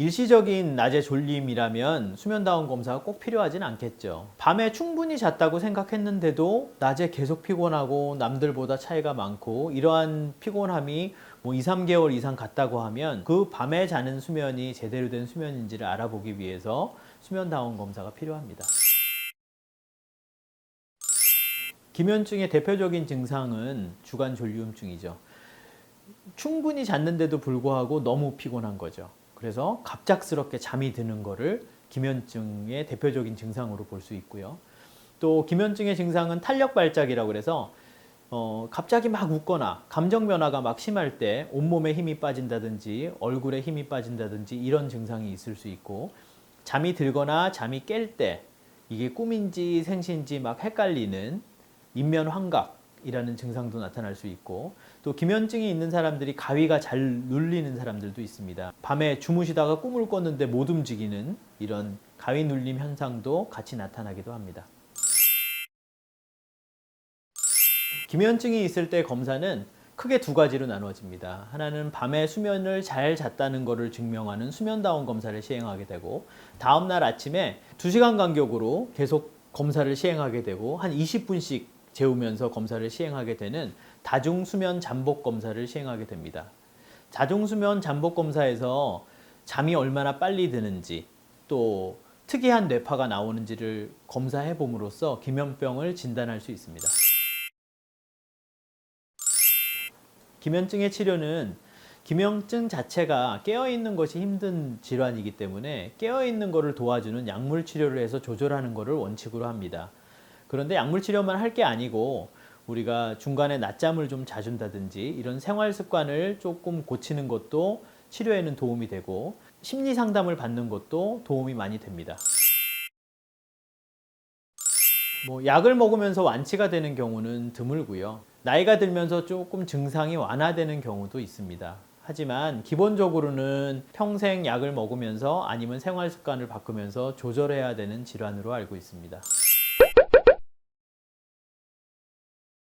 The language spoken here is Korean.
일시적인 낮의 졸림이라면 수면다운 검사가 꼭 필요하진 않겠죠. 밤에 충분히 잤다고 생각했는데도 낮에 계속 피곤하고 남들보다 차이가 많고 이러한 피곤함이 뭐 2, 3개월 이상 갔다고 하면 그 밤에 자는 수면이 제대로 된 수면인지를 알아보기 위해서 수면다운 검사가 필요합니다. 기면증의 대표적인 증상은 주간 졸리움증이죠. 충분히 잤는데도 불구하고 너무 피곤한 거죠. 그래서 갑작스럽게 잠이 드는 거를 기면증의 대표적인 증상으로 볼 수 있고요. 또 기면증의 증상은 탄력 발작이라고 그래서 어, 갑자기 막 웃거나 감정 변화가 막 심할 때 온몸에 힘이 빠진다든지 얼굴에 힘이 빠진다든지 이런 증상이 있을 수 있고 잠이 들거나 잠이 깰 때 이게 꿈인지 생시인지 막 헷갈리는 인면 환각 이라는 증상도 나타날 수 있고 또 기면증이 있는 사람들이 가위가 잘 눌리는 사람들도 있습니다. 밤에 주무시다가 꿈을 꿨는데 못 움직이는 이런 가위 눌림 현상도 같이 나타나기도 합니다. 기면증이 있을 때 검사는 크게 두 가지로 나누어집니다. 하나는 밤에 수면을 잘 잤다는 것을 증명하는 수면다운 검사를 시행하게 되고 다음 날 아침에 2시간 간격으로 계속 검사를 시행하게 되고 한 20분씩 재우면서 검사를 시행하게 되는 다중 수면 잠복 검사를 시행하게 됩니다. 다중 수면 잠복 검사에서 잠이 얼마나 빨리 드는지 또 특이한 뇌파가 나오는지를 검사해 봄으로써 기면병을 진단할 수 있습니다. 기면증의 치료는 기면증 자체가 깨어 있는 것이 힘든 질환이기 때문에 깨어 있는 것을 도와주는 약물 치료를 해서 조절하는 것을 원칙으로 합니다. 그런데 약물 치료만 할 게 아니고 우리가 중간에 낮잠을 좀 자준다든지 이런 생활 습관을 조금 고치는 것도 치료에는 도움이 되고 심리 상담을 받는 것도 도움이 많이 됩니다. 뭐 약을 먹으면서 완치가 되는 경우는 드물고요. 나이가 들면서 조금 증상이 완화되는 경우도 있습니다. 하지만 기본적으로는 평생 약을 먹으면서 아니면 생활 습관을 바꾸면서 조절해야 되는 질환으로 알고 있습니다.